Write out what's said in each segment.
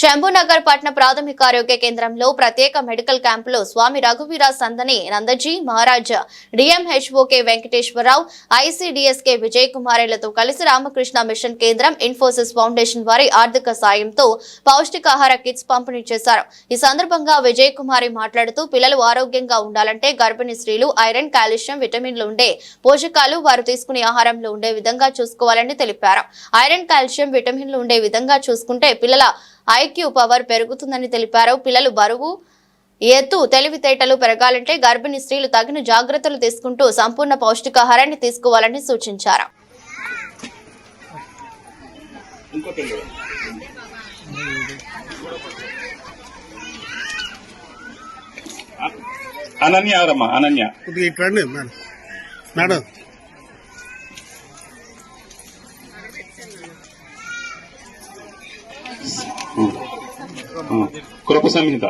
శంభునగర్ పట్న ప్రాథమిక ఆరోగ్య కేంద్రంలో ప్రత్యేక మెడికల్ క్యాంపులో స్వామి రఘువీర సందని నందజీ మహారాజ్ డిఎంహెచ్ఓకే వెంకటేశ్వరరావు ఐసీడీఎస్కే విజయ్ కుమారేలతో కలిసి రామకృష్ణ మిషన్ కేంద్రం ఇన్ఫోసిస్ ఫౌండేషన్ వారి ఆర్థిక సాయంతో పౌష్టికాహార కిట్స్ పంపిణీ చేశారు. ఈ సందర్భంగా విజయ్ కుమారి మాట్లాడుతూ పిల్లలు ఆరోగ్యంగా ఉండాలంటే గర్భిణీ స్త్రీలు ఐరన్ కాల్షియం విటమిన్లు ఉండే పోషకాలు వారు తీసుకునే ఆహారంలో ఉండే విధంగా చూసుకోవాలని తెలిపారు. ఐరన్ కాల్షియం విటమిన్లు ఉండే విధంగా చూసుకుంటే పిల్లల ఐక్యూ పవర్ పెరుగుతుందని తెలిపారు. పిల్లలు బరువు ఎత్తు తెలివితేటలు పెరగాలంటే గర్భిణీ స్త్రీలు తగిన జాగ్రత్తలు తీసుకుంటూ సంపూర్ణ పౌష్టికాహారాన్ని తీసుకోవాలని సూచించారు. అనన్య ఎవరమ్మా అనన్య. కొద్దిగా ఇటు రండి మేడం. మేడం. కృప సంహిత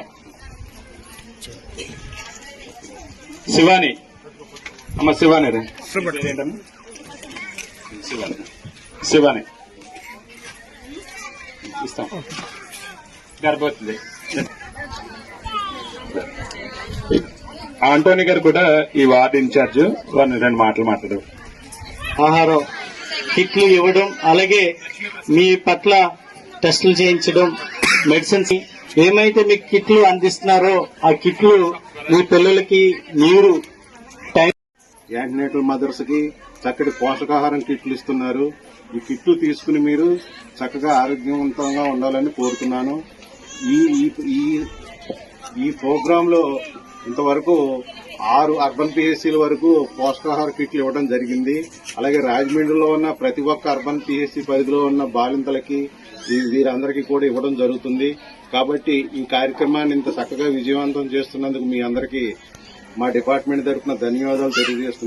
శివాని. అమ్మ శివాని రే. శివాని. శివాని. ఇస్తాం. గర్భవతి. ఆంటోనీ గారు కూడా ఈ వార్డు ఇన్ఛార్జ్ వారిని రెండు మాటలు మాట్లాడు ఆహారం. కిట్లు ఇవ్వడం అలాగే మీ పట్ల టెస్టులు చేయించడం మెడిసిన్స్ ఏమైతే మీకు కిట్లు అందిస్తున్నారో ఆ కిట్లు మీ పిల్లలకి మీరు టైం. యాంటీనేటల్ మదర్స్కి చక్కటి పోషకాహారం కిట్లు ఇస్తున్నారు. ఈ కిట్లు తీసుకుని మీరు చక్కగా ఆరోగ్యవంతంగా ఉండాలని కోరుతున్నాను. ఈ ఈ- ఈ ప్రోగ్రాంలో ఇంతవరకు ఆరు అర్బన్ పిఎస్సీల వరకు పోషకాహార కిట్లు ఇవ్వడం జరిగింది. అలాగే రాజమండ్రిలో ఉన్న ప్రతి ఒక్క అర్బన్ పిహెచ్సి పరిధిలో ఉన్న బాలింతలకి వీరందరికీ కూడా ఇవ్వడం జరుగుతుంది. కాబట్టి ఈ కార్యక్రమాన్ని ఇంత చక్కగా విజయవంతం చేస్తున్నందుకు మీ అందరికీ మా డిపార్ట్మెంట్ తరఫున ధన్యవాదాలు తెలియజేస్తున్నాను.